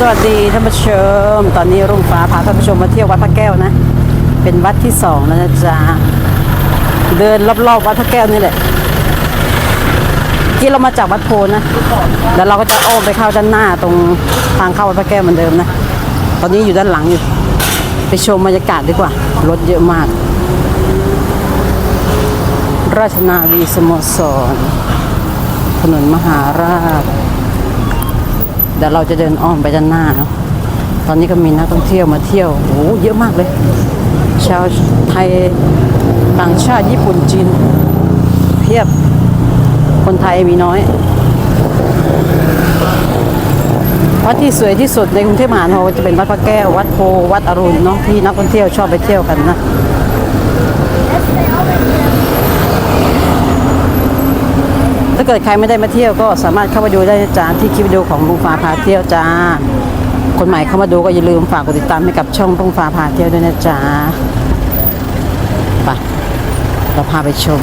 สวัสดีท่านผู้ชม ตอนนี้รุ่งฟ้าพาท่านผู้ชมมาเที่ยววัดพระแก้วนะ เป็นวัดที่สองแล้วนะจ๊ะ เดินรอบๆวัดพระแก้วนี่แหละเมื่อกี้เรามาจากวัดโพนะ แล้วเราก็จะอ้อมไปเข้าด้านหน้าตรงทางเข้าวัดพระแก้วเหมือนเดิมนะ ตอนนี้อยู่ด้านหลังอยู่ ไปชมบรรยากาศดีกว่า รถเยอะมาก ราชนาวีสโมสร ถนนมหาราช เดี๋ยวเราจะเดินอ้อมไปด้านหน้าเนาะตอนนี้ก็มีนักท่องเที่ยวมาเที่ยวโอ้โหเยอะมากเลย ชาวไทยต่างชาติญี่ปุ่นจีน เพียบคนไทยมีน้อยวัดที่สวยที่สุดในกรุงเทพมหานครจะเป็นวัดพระแก้ว วัดโพวัดอรุณเนาะที่นักท่องเที่ยวชอบไปเที่ยวกันนะ ถ้า เกิดใครไม่ได้มาเที่ยวก็สามารถเข้ามาดูได้นะจ้าที่คลิปวิดีโอของลุงฟ้าพาเที่ยวจ้า คนใหม่เข้ามาดูก็อย่าลืมฝากกดติดตามให้กับช่องลุงฟ้าพาเที่ยวด้วยนะจ้าไปเราพาไปชม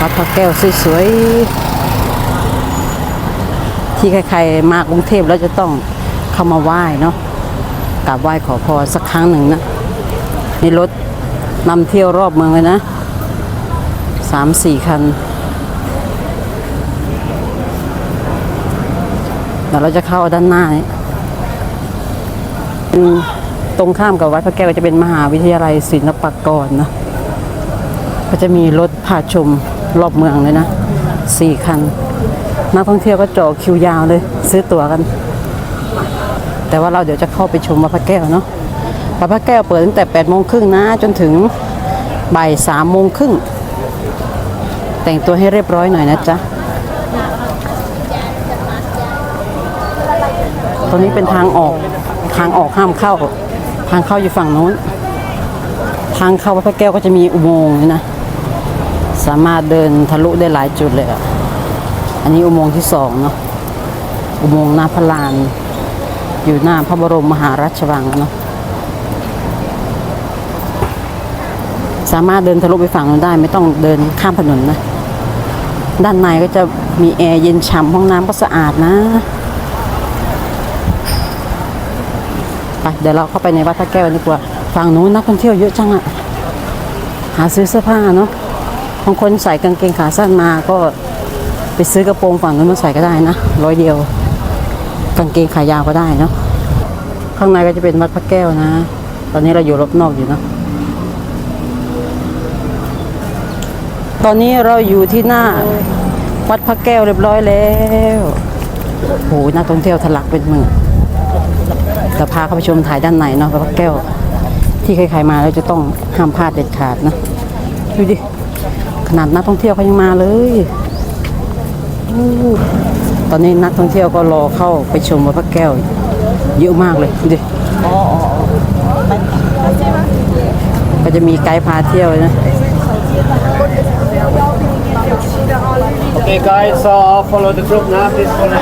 วัดพระแก้วสวยๆที่ใครๆมากรุงเทพแล้วจะต้องเข้ามาไหว้เนาะกราบไหว้ขอพรสักครั้งหนึ่งนะนี่รถนำเที่ยวรอบเมืองเลยนะสามสี่คัน เดี๋ยวเราจะเข้าด้านหน้านี้ตรงข้ามกับวัดพระแก้วจะเป็นมหาวิทยาลัยศิลปากรนะก็จะมีรถพาชมรอบเมืองเลยนะสี่คัน นักท่องเที่ยวก็จอคิวยาวเลย ซื้อตั๋วกัน แต่ว่าเราเดี๋ยวจะเข้าไปชมวัดพระแก้วเนาะวัดพระแก้วเปิดตั้งแต่8ปดโมงครึ่งนะ จนถึงบ่ายสามโมงครึ่งแต่งตัวให้เรียบร้อยหน่อยนะจ๊ะ ตรงนี้เป็นทางออก ทางออกห้ามเข้า ทางเข้าอยู่ฝั่งโน้น ทางเข้าวัดพระแก้วก็จะมีอุโมงค์นะ สามารถเดินทะลุได้หลายจุดเลยอะ อันนี้อุโมงค์ที่สองเนาะ อุโมงค์หน้าพระลาน อยู่หน้าพระบรมมหาราชวังเนาะ สามารถเดินทะลุไปฝั่งนู้นได้ ไม่ต้องเดินข้ามถนนนะ ด้านในก็จะมีแอร์เย็นฉ่ำห้องน้ำก็สะอาดนะ ไปเดี๋ยวเราเข้าไปในวัดพระแก้วดีกว่าฝั่งนู้นนักท่องเที่ยวเยอะจังอะหาซื้อเสื้อผ้าเนาะบางคนใส่กางเกงขาสั้นมาก็ไปซื้อกระโปรงฝั่งนู้นมาใส่ก็ได้นะร้อยเดียว กางเกงขายาวก็ได้เนาะข้างในก็จะเป็นวัดพระแก้วนะ ตอนนี้เราอยู่รอบนอกอยู่เนาะตอนนี้เราอยู่ที่หน้าวัดพระแก้วเรียบร้อยแล้วโหนักท่องเที่ยวทะลักเป็นหมื่น จะพาเข้าไปชมถ่ายด้านในเนาะพระแก้ว ที่ใครๆมาแล้วจะต้องห้ามพลาดเด็ดขาดนะดูดิขนาดนักท่องเที่ยวเขายังมาเลยอตอนนี้นักท่องเที่ยวก็รอเข้าไปชมวัดพระแก้ว เยอะมากเลยดูดิก็จะมีไกด์พาเที่ยวนะ Okay, guys, so follow the group now. Please follow.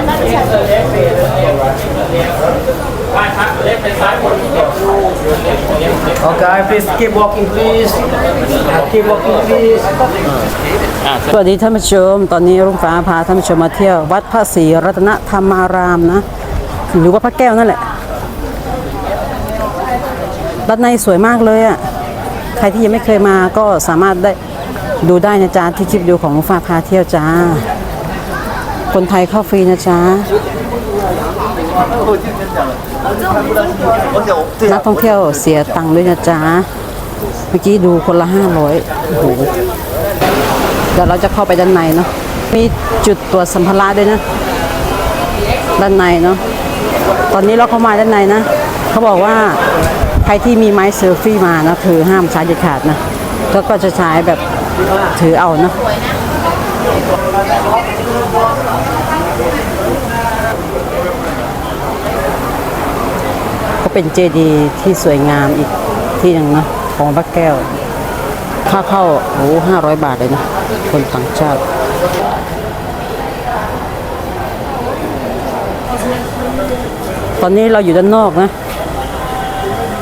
Okay, please keep walking, please. Uh, Keep walking, please. สวัสดีท่านผู้ชม ตอนนี้รุ่งฟ้าพาท่านผู้ชมมาเที่ยว วัดพระศรีรัตนธรรมารามนะ หรือว่าพระแก้วนั่นแหละ ด้านในสวยมากเลยอะ่ะ ใครที่ยังไม่เคยมาก็สามารถได้ดูได้นะจ๊ะที่คลิปดูของรุ่งฟ้าพาเที่ยวจ้า คนไทยเข้าฟรีนะจ๊ะ นักท่องเที่ยวเสียตังค์ด้วยนะจ๊ะ เมื่อกี้ดูคนละห้าร้อยโอ้โหเดี๋ยวเราจะเข้าไปด้านในเนาะ มีจุดตรวจสัมภาระด้วยนะ ด้านในเนาะ ตอนนี้เราเข้ามาด้านในนะ เขาบอกว่าใครที่มีไม้เซลฟี่มานะคือห้ามใช้เด็ดขาดนะ ก็ก็จะใช้แบบถือเอานะ เป็นเจดีย์ที่สวยงามอีกที่หนึ่งเนาะของพระแก้ว ค่าเข้าโอ้ห้าร้อยบาทเลยนะคนต่างชาติตอนนี้เราอยู่ด้านนอกนะ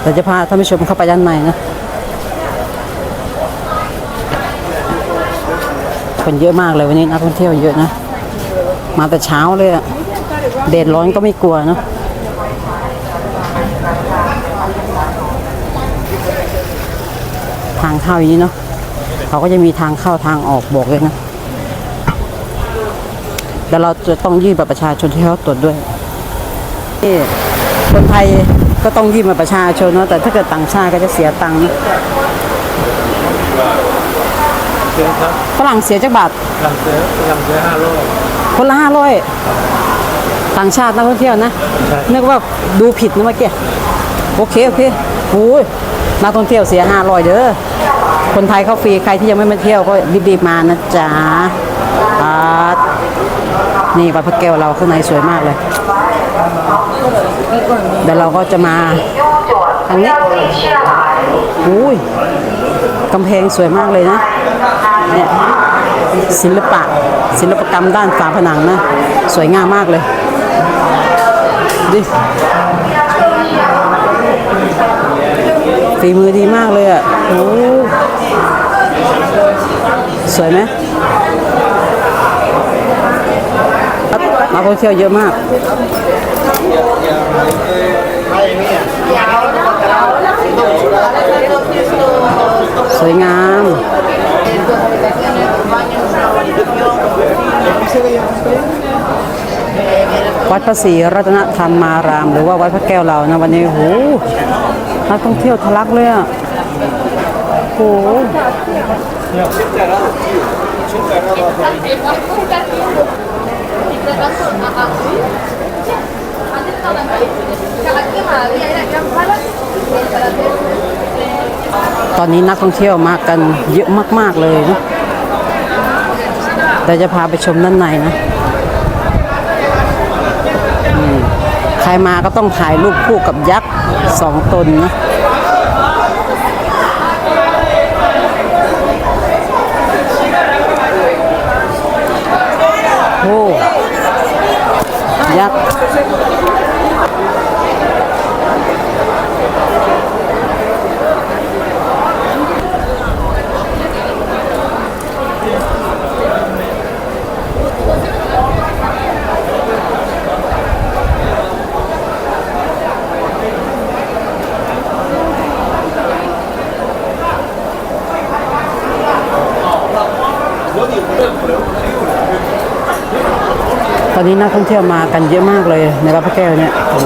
เราจะพาท่านผู้ชมเข้าไปด้านในนะ คนเยอะมากเลยวันนี้นักท่องเที่ยวเยอะนะ มาแต่เช้าเลยอะแดดร้อนก็ไม่กลัวเนาะทางเข้าอย่างนี้เนาะเขาก็จะมีทางเข้าทางออกบอกเลยนะแต่เราจะต้องยื่นบัตรประชาชนที่เขาตรวจด้วยนี่คนไทยก็ต้องยื่นบัตรประชาชนเนาะแต่ถ้าเกิดต่างชาติก็จะเสียตังค์นะฝรั่งเสียจักบาทหลังเสือหลังเสือห้าโลคนละห้าร้อยต่างชาตินักท่องเที่ยวนะนึกว่าดูผิดนะเมื่อกี้โอเค โอเคโอ้ย นักท่องเที่ยวเสียห้าร้อยเด้อคนไทยเข้าฟรีใครที่ยังไม่มาเที่ยวก็รีบๆมานะจ๊ะนี่วัดพระแก้วเราข้างในสวยมากเลยเดี๋ยวเราก็จะมาทางนี้อุ้ยกำแพงสวยมากเลยนะเนี่ยศิลปะศิลปกรรมด้านฝาผนังนะ สวยงามมากเลยดิ ฝีมือดีมากเลยอะโอ้สวยไหมนักท่องเที่ยวเยอะมากสวยงาม วัดพระศรีรัตนธรรมาราม หรือว่าวัดพระแก้วเรานะวันนี้โหนักท่องเที่ยวทะลักเลยอะโหตอนนี้นักท่องเที่ยวมากันเยอะมาก ๆ เลยนะแต่จะพาไปชมด้านในนะ ใครมาก็ต้องถ่ายรูปคู่กับยักษ์สองตนนะโอ้ยักษ์ ตอนนี้นักท่องเที่ยวมากันเยอะมากเลยในวัดพระแก้วเนี่ยโอ้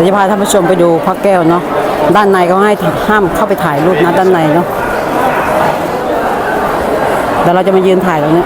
ดี๋ยวจะพาท่านผู้ชมไปดูพระแก้วเนาะด้านในเขาให้ห้ามเข้าไปถ่ายรูปนะด้านในเนาะเดี๋ยวเราจะมายืนถ่ายตรงนี้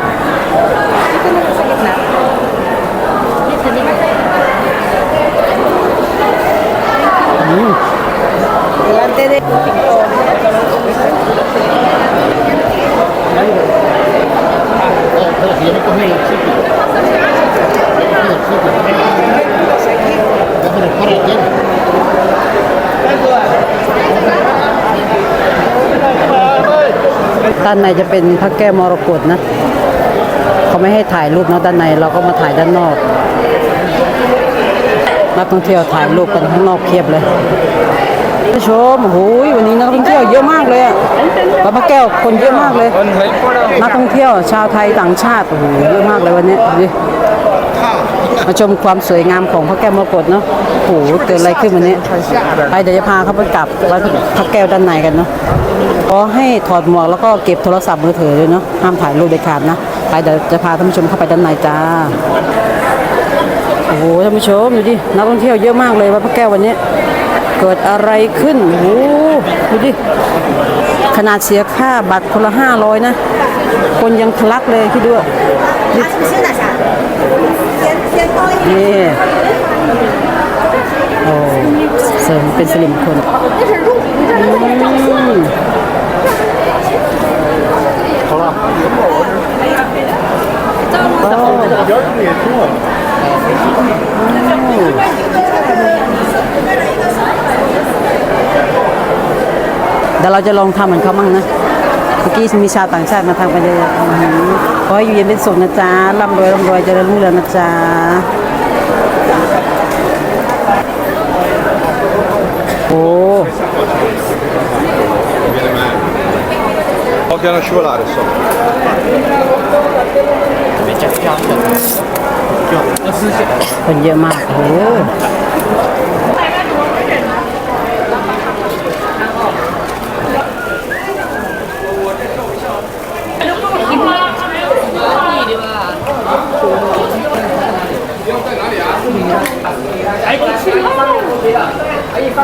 ด้านในจะเป็นพระแก้วมรกตนะ เขาไม่ให้ถ่ายรูปเนาะด้านในเราก็มาถ่ายด้านนอก นักท่องเที่ยวถ่ายรูปกันข้างนอกเพียบเลยผู้ชมโอ้โหวันนี้นักท่องเที่ยวเยอะมากเลยอะวัดพระแก้วคนเยอะมากเลย นักท่องเที่ยวชาวไทยต่างชาติโอ้โหเยอะมากเลยวันนี้ดู มาชมความสวยงามของพระแก้วมรกตเนาะโอ้โหเกิดอะไรขึ้นวันนี้ไปเดี๋ยวจะพาเขาไปกลับวัดพระแก้วด้านในกันเนาะขอให้ถอดหมวกแล้วก็เก็บโทรศัพท์มือถือด้วยเนาะห้ามถ่ายรูปเด็ดขาดนะไปเดี๋ยวจะพาท่านผู้ชมเข้าไปด้านในจ้าโอ้โหท่านผู้ชมดูดินักท่องเที่ยวเยอะมากเลยวัดพระแก้ววันนี้ เกิดอะไรขึ้นโอ้โหดูดิขนาดเสียค่าบัตรคนละห้าร้อยนะ คนยังทะลักเลยคิดดูอะนี่ โอ้เสริมเป็นสลิมคนอืมเดี๋ยวเราจะลองทำเหมือนเขามั่งนะ เมื่อกี้มีชาวต่างชาติมาทางไปเลยขอให้อยู่เย็นเป็นสุขนะจ๊ะร่ำรวยร่ำรวยเจริญรุ่งเรืองนะจ๊ะ โอ้ Occhio a non scivolare sopra. คนเยอะม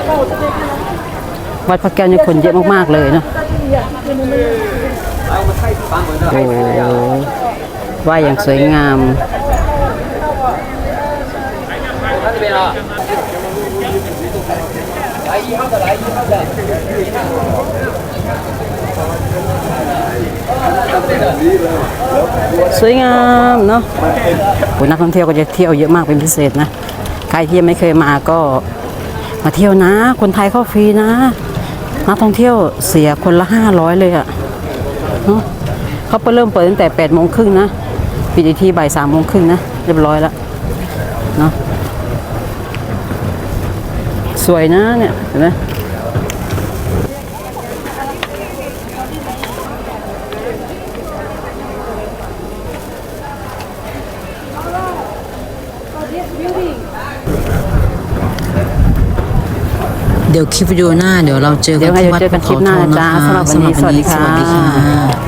วัดพระแก้วนี่คนเยอะมากๆเลยเนาะโอ้ว่าอย่างสวยงามสวยงามเนาะโอ้นักท่องเที่ยวก็จะเที่ยวเยอะมากเป็นพิเศษนะ ใครที่ยังไม่เคยมาก็มาเที่ยวนะ คนไทยเข้าฟรีนะ นักท่องเที่ยวเสียคนละห้าร้อยเลยอะเนาะเขาเริ่มเปิดตั้งแต่แปดโมงครึ่งนะปิดอีกทีบ่ายสามโมงครึ่งนะเรียบร้อยแล้วเนาะสวยนะเนี่ยเห็นไหม ดี๋ยวคลิปวิดีโอหน้าเดี๋ยวเราเจอเดี๋กัยวนไงที่เดี๋ยววัดเจอกันคลิปหน้านะจ๊ะสำหรับวันนี้สวัสดีค่ะ